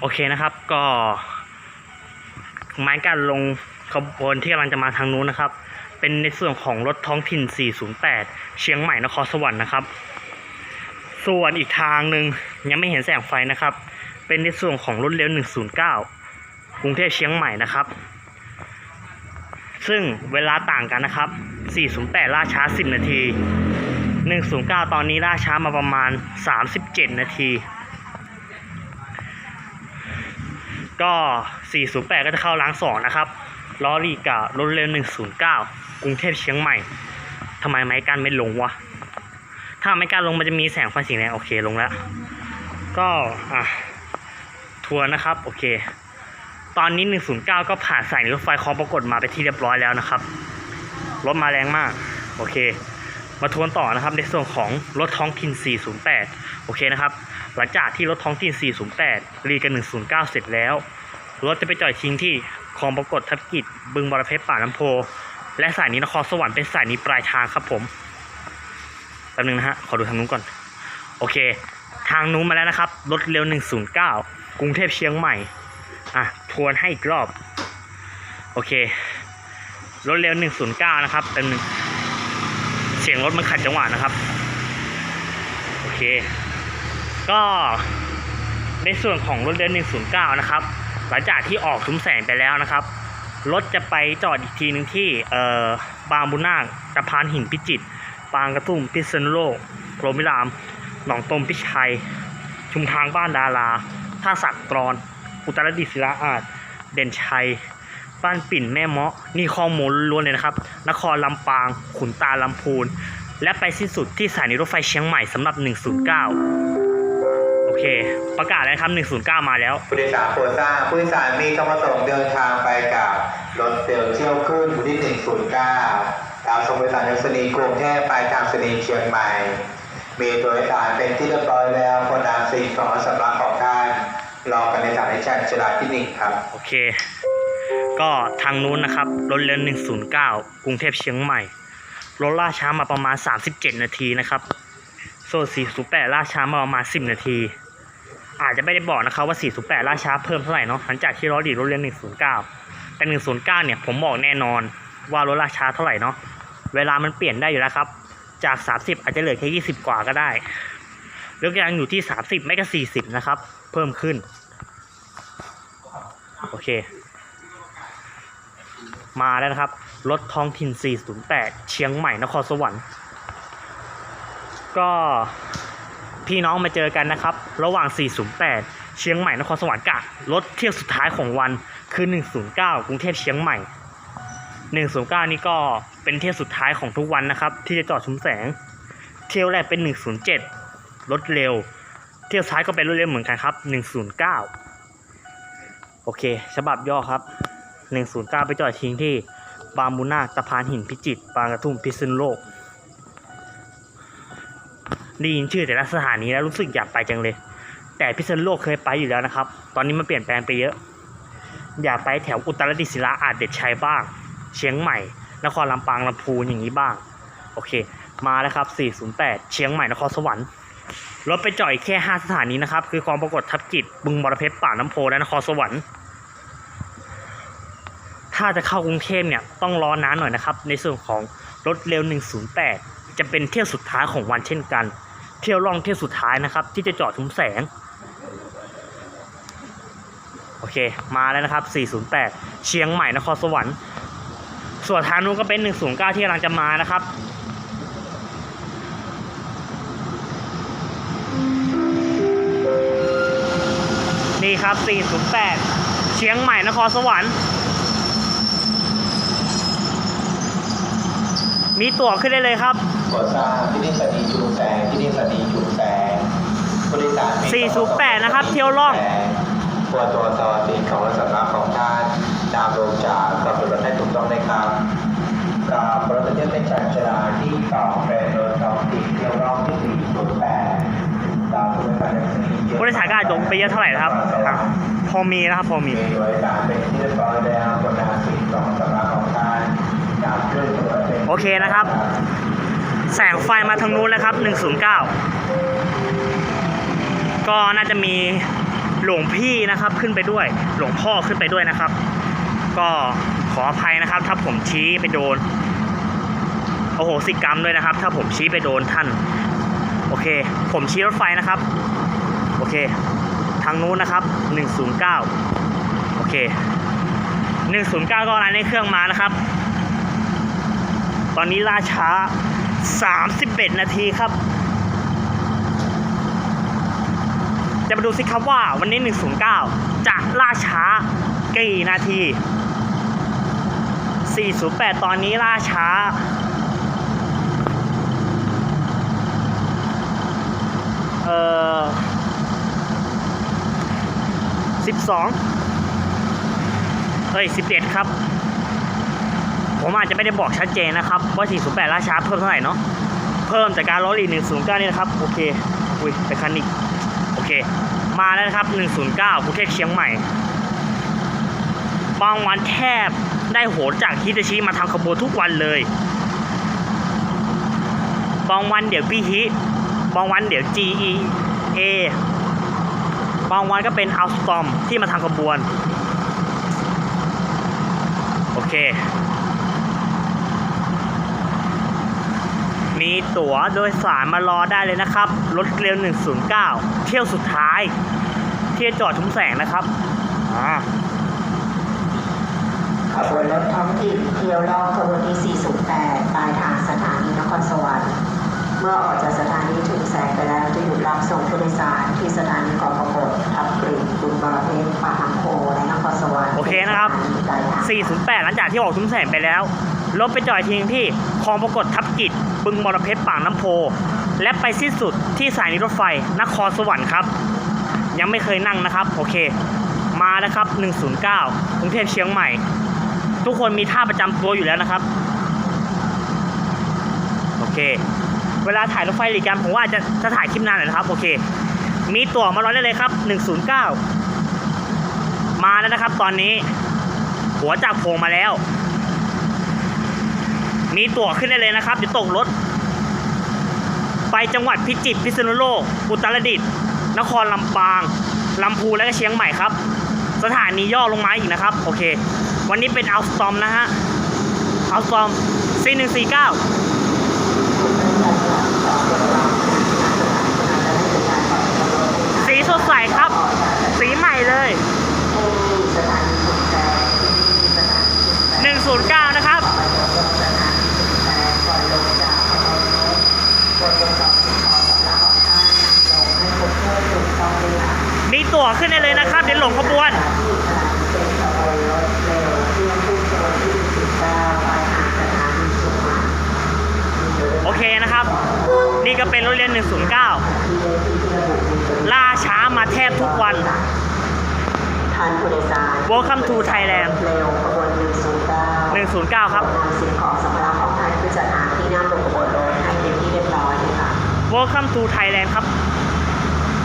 โอเคนะครับก็หมายการลงขบวนที่กำลังจะมาทางนู้นนะครับ เป็นในส่วนของรถท้องถิ่น 408 เชียงใหม่นครสวรรค์นะครับ ส่วนอีกทางหนึ่งยังไม่เห็นแสงไฟนะครับ เป็นในส่วนของรถเร็ว 109 กรุงเทพเชียงใหม่นะครับ ซึ่งเวลาต่างกันนะครับ 408 ล่าช้า 10 นาที 109 ตอนนี้ล่าช้ามาประมาณ 37 นาที ก็ 408 ก็จะเข้าล้างสองนะครับล้อลีกะรถเร็ว 109 กรุงเทพเชียงใหม่ทำไมไม้กั้นไม่ลงวะ ถ้าไม้กั้นลงมันจะมีแสงไฟสีแดงโอเคลงแล้ว ก็อะทัวร์นะครับ โอเค ตอนนี้ 109 ก็ผ่านสายรถไฟคลองปรากฏมาไปที่เรียบร้อยแล้วนะครับ รถมาแรงมาก โอเค มาทวนต่อนะครับในส่วนของรถท้องถิ่น 408 โอเคนะครับ หลังจากที่รถท้องถิ่น 408 รีกัน 109 เสร็จแล้ว รถจะไปจอดทิ้งที่คลองปรากฏทับกิจ บึงบรเพชรป่าน้ำโพ และสายนี้นครสวรรค์เป็นสายนี้ปลายทางครับผมแป๊บนึงนะฮะ ขอดูทางนู้นก่อน โอเค ทางนู้นมาแล้วนะครับ รถเร็ว 109 กรุงเทพเชียงใหม่ อะ ทวนให้อีกรอบ โอเค รถเร็ว 109 นะครับเป็นง สียงรถมันขัดจังหวะนะครับ โอเค ก็ในส่วนของรถเร็ว109 นะครับ หลังจากที่ออกทุมแสงไปแล้วนะครับ รถจะไปจอดอีกทีหนึ่งที่เอ่อบางบุญนาคสะพานหินพิจิตรปางกระทุ่มพิษณุโลกโรมิราม หนองตมพิชัย ชุมทางบ้านดาราท่าสักตรอนอุตรดิตถ์ศิลาอาจเด่นชัย บ้านปิ่นแม่เมาะนี่ข้อมูลล้วนเลยนะครับ นครลำปาง ขุนตาลำพูน และไปสิ้นสุดที่สถานีรถไฟเชียงใหม่สำหรับ 109 โอเค ประกาศแล้วครับ 109 มาแล้ว ผู้โดยสารโปรดทราบผู้โดยสารมีความประสงค์เดินทางไปกับรถเร็วเที่ยวขึ้นบุรี109 ตามสมบริษัทยัสนีย์กรุงเทพไปทางสนีย์เชียงใหม่ มีตัวโดยสารเป็นที่เรียบร้อยแล้วคนนำสิ่งของสำรับของท่านรอกันในสถานีชันชลาที่หนึ่งครับ โอเค ก็ทางนู้นนะครับรถเร็ว109 กรุงเทพเชียงใหม่รถล่าช้ามาประมาณ 37 นาทีนะครับ โซน408ล่าช้ามาประมาณ 10 นาที อาจจะไม่ได้บอกนะครับว่า 408ล่าช้าเพิ่มเท่าไหร่เนาะหลังจากที่รถดีรถเร็ว109 แต่ 109 เนี่ยผมบอกแน่นอนว่ารถล่าช้าเท่าไหร่เนาะเวลามันเปลี่ยนได้อยู่แล้วครับ จาก 30 อาจจะเหลือแค่20 กว่าก็ได้ยกยังอยู่ที่ 30 ไม่ก็ 40 นะครับ เพิ่มขึ้น โอเค มาแล้วนะครับ รถท้องถิ่น 408 เชียงใหม่นครสวรรค์ ก็พี่น้องมาเจอกันนะครับ ระหว่าง 408 เชียงใหม่นครสวรรค์กับรถเที่ยวสุดท้ายของวันคือ 109 กรุงเทพเชียงใหม่ 109 นี่ก็เป็นเที่ยวสุดท้ายของทุกวันนะครับ ที่จะจอดชุมแสง เที่ยวแรกเป็น 107 รถเร็ว เที่ยวท้ายก็เป็นรถเร็วเหมือนกันครับ 109 โอเค ฉบับย่อครับ 109 ไปจอดทิ้งที่บางมูนาคสะพานหินพิจิตรบางกระทุ่มพิษณุโลกได้ยินชื่อแต่ละสถานีแล้วรู้สึกอยากไปจังเลย แต่พิษณุโลกเคยไปอยู่แล้วนะครับ ตอนนี้มันเปลี่ยนแปลงไปเยอะ อยากไปแถวอุตรดิตถ์ศิลาอาจเด็ดชัยบ้าง เชียงใหม่ นครลำปางลำพูนอย่างนี้บ้าง โอเค มาแล้วครับ 408 เชียงใหม่นครสวรรค์รถไปจอดแค่ 5 สถานีนะครับ คือคลองปรากฏทับกิจบึงบรเพชรป่าน้ำโพและนครสวรรค์ ถ้าจะเข้ากรุงเทพเนี่ยต้องรอนานหน่อยนะครับ ในส่วนของรถเร็ว 108 จะเป็นเที่ยวสุดท้ายของวันเช่นกัน เที่ยวล่องเที่ยวสุดท้ายนะครับ ที่จะจอดทุมแสง โอเค มาแล้วนะครับ 408 เชียงใหม่นครสวรรค์ ส่วนทางนู้นก็เป็น 109 ที่กำลังจะมานะครับนี่ครับ 408 เชียงใหม่ นครสวรรค์ มีตั๋วขึ้นได้เลยครับโปรดทราบที่นี่สนีย์ชุมแสงที่นี่สนีย์ชุมแสงผู้โดยสารมีความประสงค์408นะครับเที่ยวล่องควรตรวจสอบสิ่งของสำรับของท่านตามโรงจากกำหนดให้ถูกต้องนะครับกับรถยนต์เป็นชานชาลาที่สองเป็นรถท้องถิ่นเที่ยวรอบที่สี่ศูนย์แปดตามผู้โดยสารสนีย์บริษัทก็อาจจะไปเยอะเท่าไหร่นะครับอะพอมีนะครับพอมีมีบริการเป็นที่เรียบร้อยแล้วบนอาสิ่งของสำรับของ โอเคนะครับ แสงไฟมาทางนู้นแล้วครับ 109 ก็น่าจะมีหลวงพี่นะครับขึ้นไปด้วย หลวงพ่อขึ้นไปด้วยนะครับ ก็ขออภัยนะครับ ถ้าผมชี้ไปโดน โอ้โหสิกรรมด้วยนะครับ ถ้าผมชี้ไปโดนท่าน โอเค ผมชี้รถไฟนะครับ โอเค ทางนู้นนะครับ 109 โอเค 109 ก็ร้านในเครื่องมานะครับ ตอนนี้ล่าช้า 31 นาทีครับ จะมาดูสิครับว่าวันนี้ 109 จะล่าช้ากี่นาที 408 ตอนนี้ล่าช้าเอ่อ12เฮ้ย 11 ครับ ผมอาจจะไม่ได้บอกชัดเจนนะครับว่า408ล่าช้าเพิ่มเท่าไหร่เนาะเพิ่มจากการล้อลี109 นี่นะครับ โอเคอุ้ยไปคันอีกโอเค มาแล้วนะครับ 109กรุงเทพเชียงใหม่บางวันแทบได้โหนจากฮิตาชิมาทำขบวนทุกวันเลย บางวันเดี๋ยวพี่ฮิบางวันเดี๋ยว GEA บางวันก็เป็นอัลสตอมที่มาทำขบวน โอเค มี ตั๋วโดยสารมารอได้เลยนะครับ รถเร็ว 109 เที่ยวสุดท้ายที่จะจอดทุมแสงนะครับอ่าขบวนรถท้องถิ่นเที่ยวรอบขบวนที่ 408 ปลายทางสถานีนครสวรรค์ เมื่อออกจากสถานีชุมแสงไปแล้วจะหยุดรับส่งผู้โดยสารที่สถานีกองประกฏทับกรีบุญบรเพชรปากน้ำโพและนครสวรรค์ โอเคนะครับปลายทาง408 หลังจากที่ออกทุมแสงไปแล้ว รถไปจอดทิ้งที่คลองปรากฏทับกิจบึงมรเพชรปากน้ำโพ และไปสิ้นสุดที่สถานีรถไฟนครสวรรค์ครับ ยังไม่เคยนั่งนะครับ โอเค มาแล้วครับ 109กรุงเทพเชียงใหม่ ทุกคนมีท่าประจำตัวอยู่แล้วนะครับ โอเค เวลาถ่ายรถไฟหลีกกันผมว่าจะจะถ่ายคลิปนานหน่อยนะครับ โอเค มีตั๋วมารอได้เลยครับ 109 มาแล้วนะครับ ตอนนี้หัวจากโพงมาแล้ว มีตั๋วขึ้นได้เลยนะครับเดี๋ยวตกรถ ไปจังหวัดพิจิตรพิษณุโลก อุตรดิตถ์นครลำปางลำพูและก็เชียงใหม่ครับ สถานีย่อลงมาอีกนะครับ โอเค วันนี้เป็นอัลสตอมนะฮะอัลสตอม C149 สีสดใสครับ สีใหม่เลย ที่สถานีชุมแสงที่สถานีชุมแสง 109 นะครับ ไปลงรถสถานีชุมแสงก่อนลงจากขบวนรถบนบนสองสิบสองสำนักของท่านลงให้ครบถ้วนถูกต้องด้วยค่ะ มี ตั๋วขึ้นได้เลยนะครับ เดี๋ยวหลงขบวนที่สถานีเป็นขบวนรถเร็วเที่ยวขึ้นขบวนที่19ปลายทางสถานีสุพรรณโอเคนะครับ นี่ก็เป็นรถเรียน 109ที่ได้ที่ที่ระบุมีตัวล่าช้ามาแทบทุกวันท่านผู้โดยสาร Welcome to Thailand เร็วขบวน109 109 ครับนำสิ่งของสัมภาระของท่านคือจัดหาที่นั่งบนขบวนรถให้เป็นที่เรียบร้อยเลยค่ะ Welcome to Thailand ครับ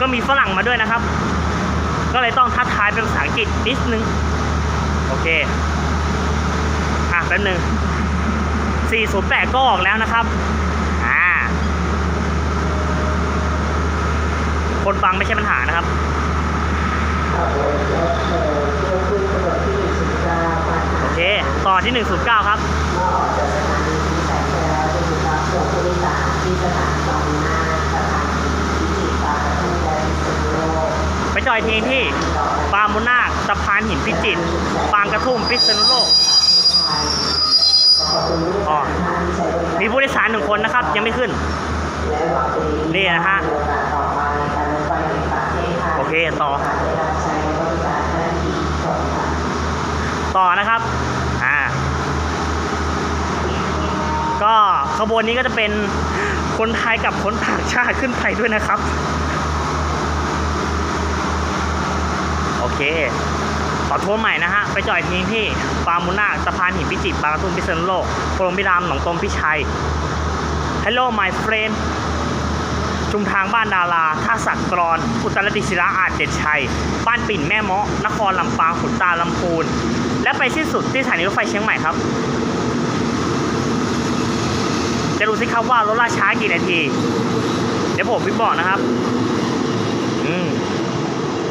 ก็มีฝรั่งมาด้วยนะครับ ก็เลยต้องทักทายเป็นภาษาอังกฤษนิดนึง โอเค อะแป๊บนึง408 ก็ออกแล้วนะครับ อ่า คนฟังไม่ใช่ปัญหานะครับขบวนรถเร็วเที่ยวขึ้นขบวนยทางโอเค ต่อที่ 109 ครับ อยทีที่ปางบุญนาคสะพานหินพิจิตรปางกระทุ่มพิษณุโลกอ๋อมีผู้โดยสารหนึ่งคนนะครับ ยังไม่ขึ้น นี่นะฮะ โอเค ต่อ ต่อนะครับ อ่า ก็ขบวนนี้ก็จะเป็นคนไทยกับคนต่างชาติขึ้นไปด้วยนะครับ โอ เค ขอโทษใหม่นะฮะ ไปจอยทีที่ปางมุนาสะพานหินพิจิตรบางกระทุ่มพิษณุโลกโรหมพิรามหนองตมพิชัย Hello my friend ชุมทางบ้านดารา ท่าสักกรอนอุตรดิตถ์ศิลาอาจเด็ดชัย บ้านปิ่นแม่เมาะ นครลำปางขุนตาลำพูน และไปสิ้นสุดที่สถานีรถไฟเชียงใหม่ครับ จะดูสิครับว่ารถล่าช้ากี่นาที เดี๋ยวผมพี่บอกนะครับ อืม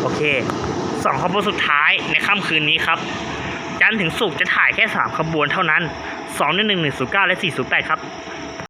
โอเค สองขบวนสุดท้ายในค่ำคืนนี้ครับ จันถึงสุกจะถ่ายแค่ 3 ขบวนเท่านั้น 2 1 1 1 0 9 และ 408 ครับ